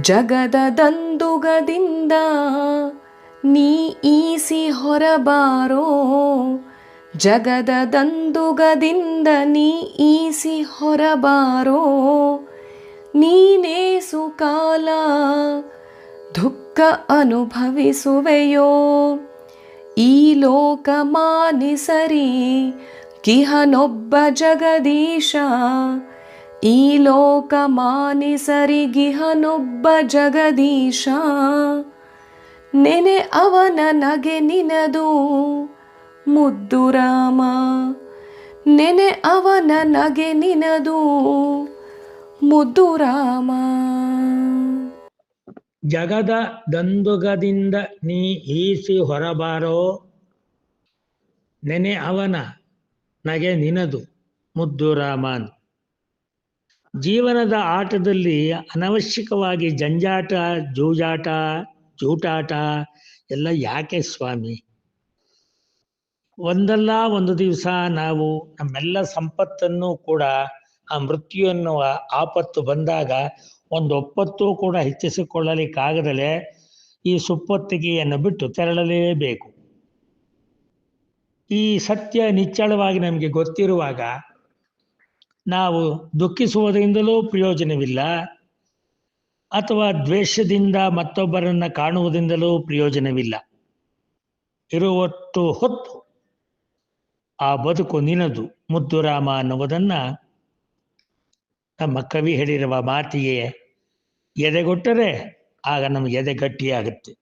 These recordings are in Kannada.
ಜಗದ ದಂದುಗದಿಂದ ನೀ ಈಸಿ ಹೊರಬಾರೋ. ಜಗದ ದಂದುಗದಿಂದ ನೀ ಈಸಿ ಹೊರಬಾರೋ. ನೀನೇ ಸುಕಾಲ ದುಃಖ ಅನುಭವಿಸುವೆಯೋ. ಈ ಲೋಕ ಮಾನಿಸರಿ ಕಿಹನೊಬ್ಬ ಜಗದೀಶ ಈ ಲೋಕ ಮಾನಿಸರಿಗಿಹನೊಬ್ಬ ಜಗದೀಶ. ನೆನೆ ಅವನ ನಗೆ ನಿನದು ಮುದ್ದು ರಾಮ. ನೆನೆ ಅವನ ನಗೆ ನಿನದು ಮುದ್ದು ರಾಮ. ಜಗದ ದಂದುಗದಿಂದ ನೀ ಈಸಿ ಹೊರಬಾರೋ. ನೆನೆ ಅವನ ನಗೆ ನಿನದು ಮುದ್ದು ರಾಮನ್ ಜೀವನದ ಆಟದಲ್ಲಿ ಅನವಶ್ಯಕವಾಗಿ ಜಂಜಾಟ, ಜೂಜಾಟ, ಜೂಟಾಟ ಎಲ್ಲ ಯಾಕೆ ಸ್ವಾಮಿ? ಒಂದಲ್ಲ ಒಂದು ದಿವಸ ನಾವು ನಮ್ಮೆಲ್ಲ ಸಂಪತ್ತನ್ನು ಕೂಡ ಆ ಮೃತ್ಯು ಎನ್ನುವ ಆಪತ್ತು ಬಂದಾಗ ಒಂದು ಒಪ್ಪತ್ತು ಕೂಡ ಹೆಚ್ಚಿಸಿಕೊಳ್ಳಲಿಕ್ಕಾಗದಲೆ ಈ ಸುಪ್ಪತ್ತಿಗೆಯನ್ನು ಬಿಟ್ಟು ತೆರಳಲೇಬೇಕು. ಈ ಸತ್ಯ ನಿಚ್ಚಳವಾಗಿ ನಮಗೆ ಗೊತ್ತಿರುವಾಗ ನಾವು ದುಃಖಿಸುವುದರಿಂದಲೂ ಪ್ರಯೋಜನವಿಲ್ಲ. ಅಥವಾ ದ್ವೇಷದಿಂದ ಮತ್ತೊಬ್ಬರನ್ನು ಕಾಣುವುದರಿಂದಲೂ ಪ್ರಯೋಜನವಿಲ್ಲ. ಇರುವಷ್ಟು ಹೊತ್ತು ಆ ಬದುಕು ನಿನದು. ಮುದ್ದುರಾಮ ಅನ್ನುವುದನ್ನು ನಮ್ಮ ಕವಿ ಹೇಳಿರುವ ಮಾತಿಗೆ ಎದೆಗೊಟ್ಟರೆ ಆಗ ನಮಗೆ ಎದೆ ಗಟ್ಟಿಯಾಗುತ್ತೆ.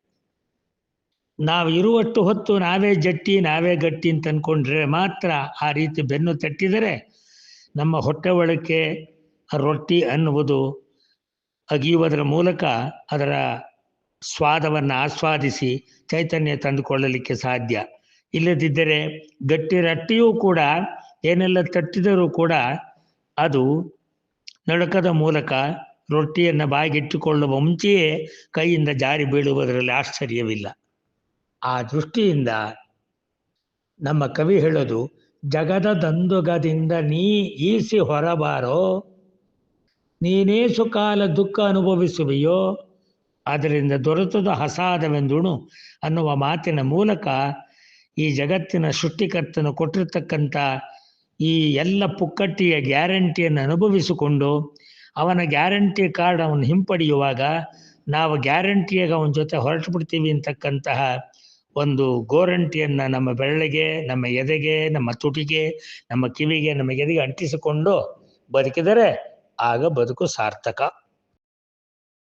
ನಾವು ಇರುವಷ್ಟು ಹೊತ್ತು ನಾವೇ ಜಟ್ಟಿ, ನಾವೇ ಗಟ್ಟಿ ಅಂತ ಅನ್ಕೊಂಡ್ರೆ ಮಾತ್ರ ಆ ರೀತಿ ಬೆನ್ನು ತಟ್ಟಿದರೆ ನಮ್ಮ ಹೊಟ್ಟೆ ಒಳಕ್ಕೆ ರೊಟ್ಟಿ ಅನ್ನುವುದು ಅಗಿಯುವುದರ ಮೂಲಕ ಅದರ ಸ್ವಾದವನ್ನು ಆಸ್ವಾದಿಸಿ ಚೈತನ್ಯ ತಂದುಕೊಳ್ಳಲಿಕ್ಕೆ ಸಾಧ್ಯ. ಇಲ್ಲದಿದ್ದರೆ ಗಟ್ಟಿ ರಟ್ಟಿಯೂ ಕೂಡ ಏನೆಲ್ಲ ತಟ್ಟಿದರೂ ಕೂಡ ಅದು ನಡಕದ ಮೂಲಕ ರೊಟ್ಟಿಯನ್ನು ಬಾಯಿಗಿಟ್ಟುಕೊಳ್ಳುವ ಮುಂಚೆಯೇ ಕೈಯಿಂದ ಜಾರಿ ಬೀಳುವುದರಲ್ಲಿ ಆಶ್ಚರ್ಯವಿಲ್ಲ. ಆ ದೃಷ್ಟಿಯಿಂದ ನಮ್ಮ ಕವಿ ಹೇಳೋದು ಜಗದ ದಂದುಗದಿಂದ ನೀ ಈಸಿ ಹೊರಬಾರೋ, ನೀನೇ ಸುಕಾಲ ದುಃಖ ಅನುಭವಿಸುವೆಯೋ, ಅದರಿಂದ ದೊರೆತದ ಹಸಾದವೆಂದುಣು ಅನ್ನುವ ಮಾತಿನ ಮೂಲಕ ಈ ಜಗತ್ತಿನ ಸೃಷ್ಟಿಕರ್ತನು ಕೊಟ್ಟಿರ್ತಕ್ಕಂಥ ಈ ಎಲ್ಲ ಪುಕ್ಕಟ್ಟಿಯ ಗ್ಯಾರಂಟಿಯನ್ನು ಅನುಭವಿಸಿಕೊಂಡು ಅವನ ಗ್ಯಾರಂಟಿ ಕಾರ್ಡ್ ಅವನು ಹಿಂಪಡೆಯುವಾಗ ನಾವು ಗ್ಯಾರಂಟಿಯಾಗಿ ಅವನ ಜೊತೆ ಹೊರಟು ಬಿಡ್ತೀವಿ ಅಂತಕ್ಕಂತಹ ಒಂದು ಗೋರಂಟಿಯನ್ನು ನಮ್ಮ ಬೆರಳಿಗೆ, ನಮ್ಮ ಎದೆಗೆ, ನಮ್ಮ ತುಟಿಗೆ, ನಮ್ಮ ಕಿವಿಗೆ, ನಮ್ಮ ಎದೆಗೆ ಅಂಟಿಸಿಕೊಂಡು ಬದುಕಿದರೆ ಆಗ ಬದುಕು ಸಾರ್ಥಕ.